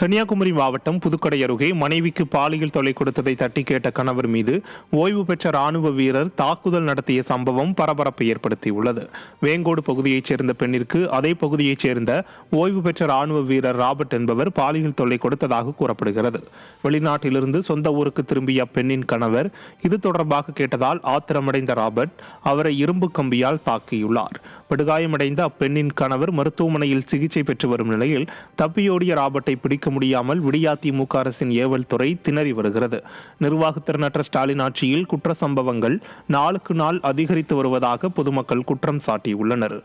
கன்னியாகுமரி மாவட்டம் புதுக்கடை அருகே மனைவிக்கு பாலியல் தொல்லை கொடுத்ததை தட்டி கேட்ட கணவர் மீது ஓய்வு பெற்ற ராணுவ வீரர் தாக்குதல் நடத்திய சம்பவம் பரபரப்பை ஏற்படுத்தியுள்ளது. வேங்கோடு பகுதியைச் சேர்ந்த பெண்ணிற்கு அதே பகுதியைச் சேர்ந்த ஓய்வு பெற்ற ராணுவ வீரர் ராபர்ட் என்பவர் பாலியல் தொல்லை கொடுத்ததாக கூறப்படுகிறது. வெளிநாட்டிலிருந்து சொந்த ஊருக்கு திரும்பிய அப்பெண்ணின் கணவர் இது தொடர்பாக கேட்டதால் ஆத்திரமடைந்த ராபர்ட் அவரை இரும்பு கம்பியால் தாக்கியுள்ளார். படுகாயமடைந்த அப்பெண்ணின் கணவர் மருத்துவமனையில் சிகிச்சை பெற்று வரும் நிலையில் தப்பியோடிய ராபர்ட்டை பிடிக்க முடியாமல் விடியாதிமுக அரசின் ஏவல் துறை திணறி வருகிறது. நிர்வாகத்திறனற்ற ஸ்டாலின் ஆட்சியில் குற்ற சம்பவங்கள் நாளுக்கு நாள் அதிகரித்து வருவதாக பொதுமக்கள் குற்றம் சாட்டியுள்ளனர்.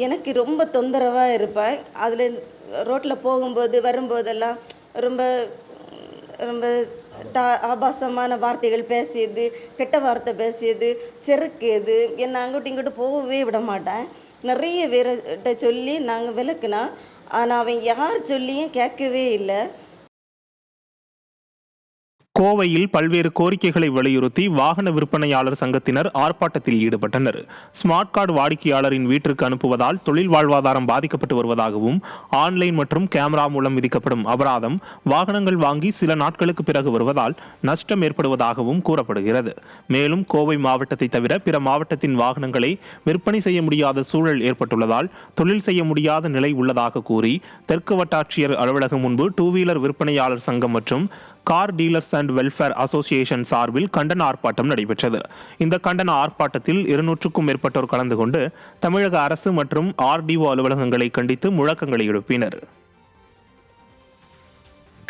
எனக்கு ரொம்ப தொந்தரவாக இருப்பேன். அதில் ரோட்டில் போகும்போது வரும்போதெல்லாம் ரொம்ப ரொம்ப டா ஆபாசமான வார்த்தைகள் பேசியது கெட்ட வார்த்தை பேசியது செருக்கியது. என்னை அங்கிட்டு இங்கிட்டு போகவே விட மாட்டேன். நிறைய பேர்கிட்ட சொல்லி நாங்கள் விளக்குனா ஆனால் அவன் யார் சொல்லியும் கேட்கவே இல்லை. கோவையில் பல்வேறு கோரிக்கைகளை வலியுறுத்தி வாகன விற்பனையாளர் சங்கத்தினர் ஆர்ப்பாட்டத்தில் ஈடுபட்டனர். ஸ்மார்ட் கார்டு வாடிக்கையாளரின் வீட்டிற்கு அனுப்புவதால் தொழில் வாழ்வாதாரம் பாதிக்கப்பட்டு வருவதாகவும் ஆன்லைன் மற்றும் கேமரா மூலம் விதிக்கப்படும் அபராதம் வாகனங்கள் வாங்கி சில நாட்களுக்கு பிறகு வருவதால் நஷ்டம் ஏற்படுவதாகவும் கூறப்படுகிறது. மேலும் கோவை மாவட்டத்தை தவிர பிற மாவட்டத்தின் வாகனங்களை விற்பனை செய்ய முடியாத சூழல் ஏற்பட்டுள்ளதால் தொழில் செய்ய முடியாத நிலை உள்ளதாக கூறி தெற்கு வட்டாட்சியர் அலுவலகம் முன்பு டூ வீலர் விற்பனையாளர் சங்கம் மற்றும் car dealers and welfare association சார்பில் கண்டன ஆர்ப்பாட்டம் நடைபெற்றது. இந்த கண்டன ஆர்ப்பாட்டத்தில் இருநூற்றுக்கும் மேற்பட்டோர் கலந்து கொண்டு தமிழக அரசு மற்றும் ஆர்டிஓ அலுவலகங்களை கண்டித்து முழக்கங்களை எழுப்பினர்.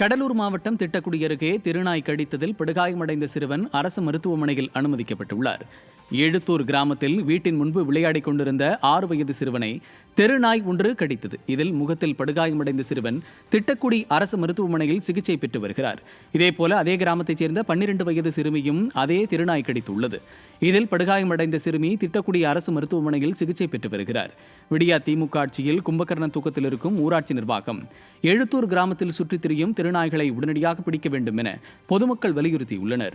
கடலூர் மாவட்டம் திட்டக்குடி அருகே திருநாய் கடித்ததில் படுகாயமடைந்த சிறுவன் அரசு மருத்துவமனையில் அனுமதிக்கப்பட்டுள்ளார். எழுத்தூர் கிராமத்தில் வீட்டின் முன்பு விளையாடிக் கொண்டிருந்த ஆறு வயது சிறுவனை தெருநாய் ஒன்று கடித்தது. இதில் முகத்தில் படுகாயமடைந்த சிறுவன் திட்டக்குடி அரசு மருத்துவமனையில் சிகிச்சை பெற்று வருகிறார். இதேபோல அதே கிராமத்தைச் சேர்ந்த பன்னிரண்டு வயது சிறுமியும் அதே திருநாய் கடித்துள்ளது. இதில் படுகாயமடைந்த சிறுமி திட்டக்குடி அரசு மருத்துவமனையில் சிகிச்சை பெற்று வருகிறார். விடியா திமுக ஆட்சியில் கும்பகர்ண தூக்கத்தில் இருக்கும் ஊராட்சி நிர்வாகம். எழுத்தூர் கிராமத்தில் சுற்றித் திரியும் திருநாய்களை உடனடியாக பிடிக்க வேண்டும் என பொதுமக்கள் வலியுறுத்தியுள்ளனர்.